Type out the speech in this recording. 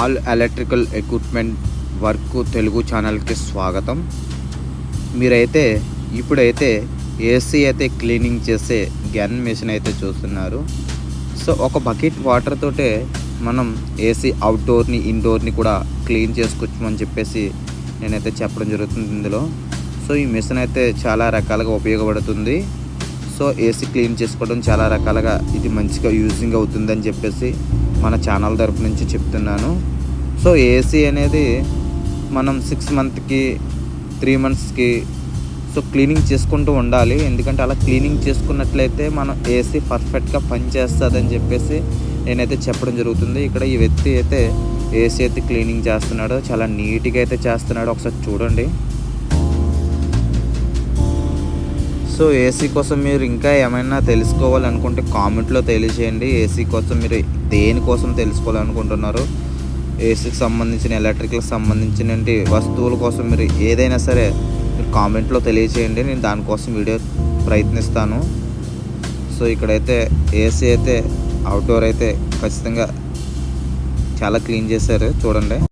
All electrical equipment work Telugu ఛానల్కి స్వాగతం. మీరైతే ఇప్పుడైతే ఏసీ అయితే క్లీనింగ్ చేసే గన్ మిషన్ అయితే చూస్తున్నారు. సో ఒక బకెట్ వాటర్ తోటే మనం ఏసీ అవుట్డోర్ని ఇండోర్ని కూడా క్లీన్ చేసుకోవచ్చమని చెప్పేసి నేనైతే చెప్పడం జరుగుతుంది ఇందులో. సో ఈ మిషన్ అయితే చాలా రకాలుగా ఉపయోగపడుతుంది. సో ఏసీ క్లీన్ చేసుకోవడం చాలా రకాలుగా ఇది మంచిగా యూజింగ్ అవుతుందని చెప్పేసి మన ఛానల్ తరపు నుంచి చెప్తున్నాను. సో ఏసీ అనేది మనం సిక్స్ మంత్కి త్రీ మంత్స్కి సో క్లీనింగ్ చేసుకుంటూ ఉండాలి. ఎందుకంటే అలా క్లీనింగ్ చేసుకున్నట్లయితే మనం ఏసీ పర్ఫెక్ట్గా పనిచేస్తుందని చెప్పేసి నేనైతే చెప్పడం జరుగుతుంది. ఇక్కడ ఈ వ్యక్తి అయితే ఏసీ అయితే క్లీనింగ్ చేస్తున్నాడు. చాలా నీట్గా అయితే చేస్తున్నాడు. ఒకసారి చూడండి. సో ఏసీ కోసం మీరు ఇంకా ఏమైనా తెలుసుకోవాలనుకుంటే కామెంట్లో తెలియజేయండి. ఏసీ కోసం మీరు దేనికోసం తెలుసుకోవాలనుకుంటున్నారు? ఏసీకి సంబంధించిన ఎలక్ట్రికల్కి సంబంధించిన వస్తువుల కోసం మీరు ఏదైనా సరే మీరు కామెంట్లో తెలియజేయండి. నేను దానికోసం వీడియో ప్రయత్నిస్తాను. సో ఇక్కడైతే ఏసీ అయితే అవుట్డోర్ అయితే ఖచ్చితంగా చాలా క్లీన్ చేశారు. చూడండి.